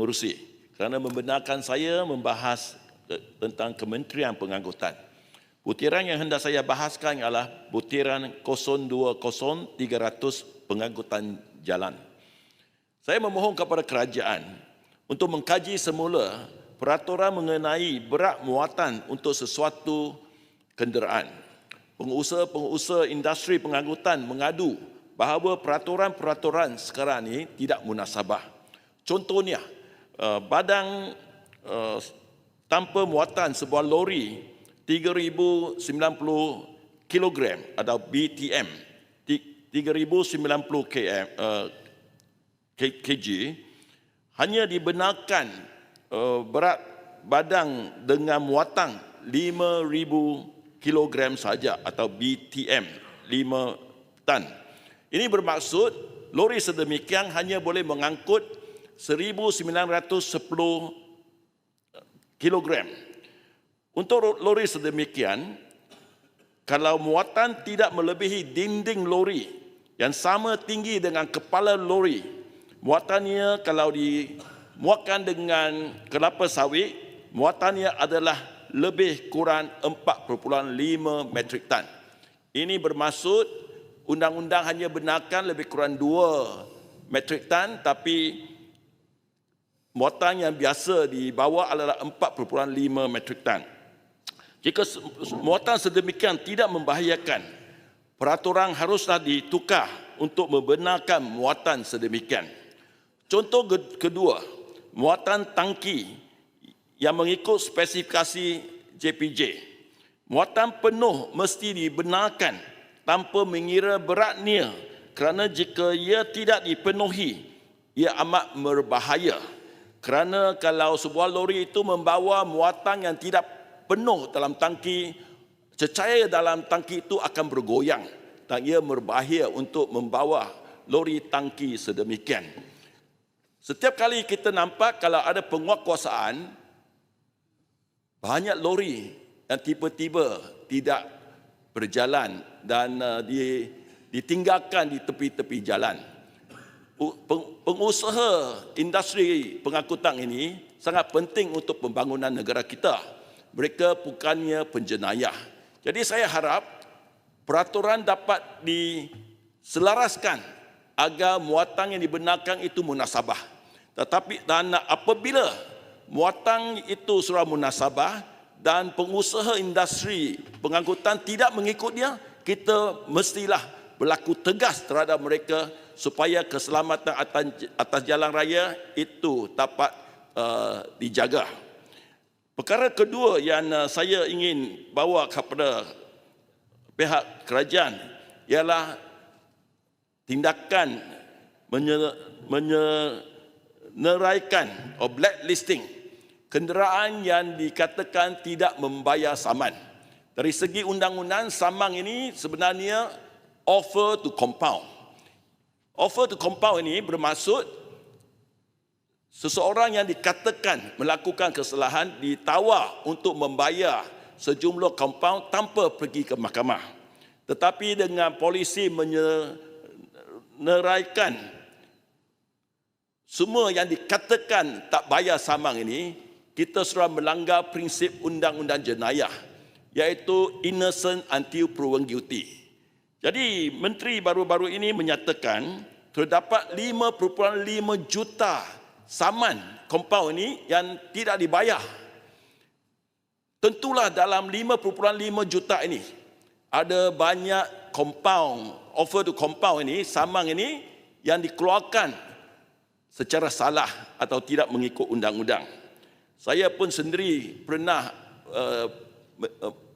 pengurusi kerana membenarkan saya membahas eh, tentang Kementerian Pengangkutan. Butiran yang hendak saya bahaskan ialah butiran 020 300 pengangkutan jalan. Saya memohon kepada kerajaan untuk mengkaji semula peraturan mengenai berat muatan untuk sesuatu kenderaan. Pengusaha-pengusaha industri pengangkutan mengadu bahawa peraturan-peraturan sekarang ini tidak munasabah. Contohnya, uh, badang uh, tanpa muatan sebuah lori 3090 kg atau BTM 3090 km uh, kg hanya dibenarkan uh, berat badang dengan muatan 5000 kg saja atau BTM 5 tan. Ini bermaksud lori sedemikian hanya boleh mengangkut 1910 kg. Untuk lori sedemikian kalau muatan tidak melebihi dinding lori yang sama tinggi dengan kepala lori, muatannya kalau dimuatkan dengan kelapa sawit, muatannya adalah lebih kurang 4.5 metrik tan. Ini bermaksud undang-undang hanya benarkan lebih kurang 2 metrik tan tapi muatan yang biasa dibawa adalah 4.5 metrik tan. Jika muatan sedemikian tidak membahayakan, peraturan haruslah ditukar untuk membenarkan muatan sedemikian. Contoh kedua, muatan tangki yang mengikut spesifikasi JPJ. Muatan penuh mesti dibenarkan tanpa mengira beratnya kerana jika ia tidak dipenuhi, ia amat berbahaya. Kerana kalau sebuah lori itu membawa muatan yang tidak penuh dalam tangki, cecair dalam tangki itu akan bergoyang dan ia berbahaya untuk membawa lori tangki sedemikian. Setiap kali kita nampak kalau ada penguatkuasaan, banyak lori yang tiba-tiba tidak berjalan dan uh, ditinggalkan di tepi-tepi jalan. Pengusaha industri pengangkutan ini sangat penting untuk pembangunan negara kita mereka bukannya penjenayah. Jadi saya harap peraturan dapat diselaraskan agar muatan yang dibenarkan itu munasabah. Tetapi dan apabila muatan itu surah munasabah dan pengusaha industri pengangkutan tidak mengikutnya, kita mestilah berlaku tegas terhadap mereka supaya keselamatan atas, atas jalan raya itu dapat uh, dijaga. Perkara kedua yang uh, saya ingin bawa kepada pihak kerajaan ialah tindakan menyenaraikan atau blacklisting kenderaan yang dikatakan tidak membayar saman. Dari segi undang-undang, saman ini sebenarnya offer to compound. Offer to compound ini bermaksud Seseorang yang dikatakan melakukan kesalahan ditawar untuk membayar sejumlah compound tanpa pergi ke mahkamah. Tetapi dengan polisi menyeraikan semua yang dikatakan tak bayar samang ini, kita sudah melanggar prinsip undang-undang jenayah iaitu innocent until proven guilty. Jadi menteri baru-baru ini menyatakan terdapat 5.5 juta saman kompaun ini yang tidak dibayar. Tentulah dalam 5.5 juta ini ada banyak kompaun, offer to kompaun ini, samang ini yang dikeluarkan secara salah atau tidak mengikut undang-undang. Saya pun sendiri pernah uh,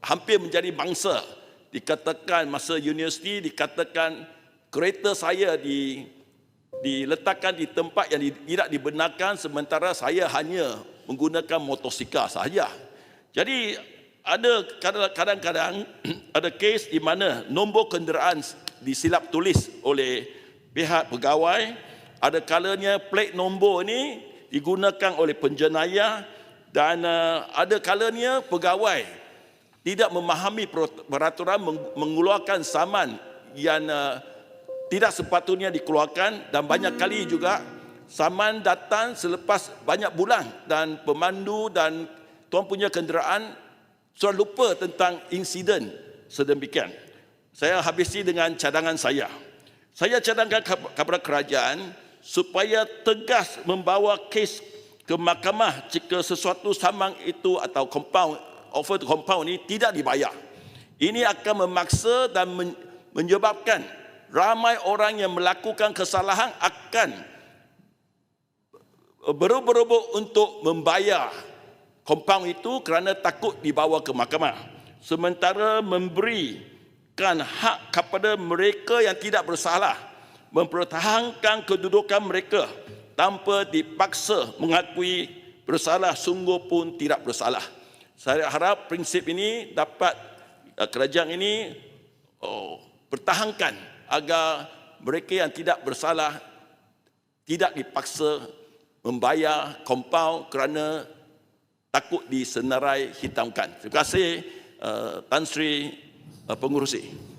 hampir menjadi bangsa dikatakan masa universiti dikatakan kereta saya di diletakkan di tempat yang tidak dibenarkan sementara saya hanya menggunakan motosikal sahaja. Jadi ada kadang-kadang ada kes di mana nombor kenderaan disilap tulis oleh pihak pegawai, ada kalanya plate nombor ini digunakan oleh penjenayah dan uh, ada kalanya pegawai tidak memahami peraturan mengeluarkan saman yang uh, tidak sepatutnya dikeluarkan dan banyak kali juga saman datang selepas banyak bulan dan pemandu dan tuan punya kenderaan sudah lupa tentang insiden sedemikian. Saya habisi dengan cadangan saya. Saya cadangkan kepada kerajaan supaya tegas membawa kes ke mahkamah jika sesuatu samang itu atau compound offer to compound ini tidak dibayar. Ini akan memaksa dan menyebabkan ramai orang yang melakukan kesalahan akan berubah-ubah untuk membayar compound itu kerana takut dibawa ke mahkamah. Sementara memberikan hak kepada mereka yang tidak bersalah mempertahankan kedudukan mereka tanpa dipaksa mengakui bersalah sungguh pun tidak bersalah. Saya harap prinsip ini dapat uh, kerajaan ini oh, pertahankan agar mereka yang tidak bersalah tidak dipaksa membayar kompaun kerana takut disenarai hitamkan. Terima kasih uh, Tan Sri uh, Pengurusi.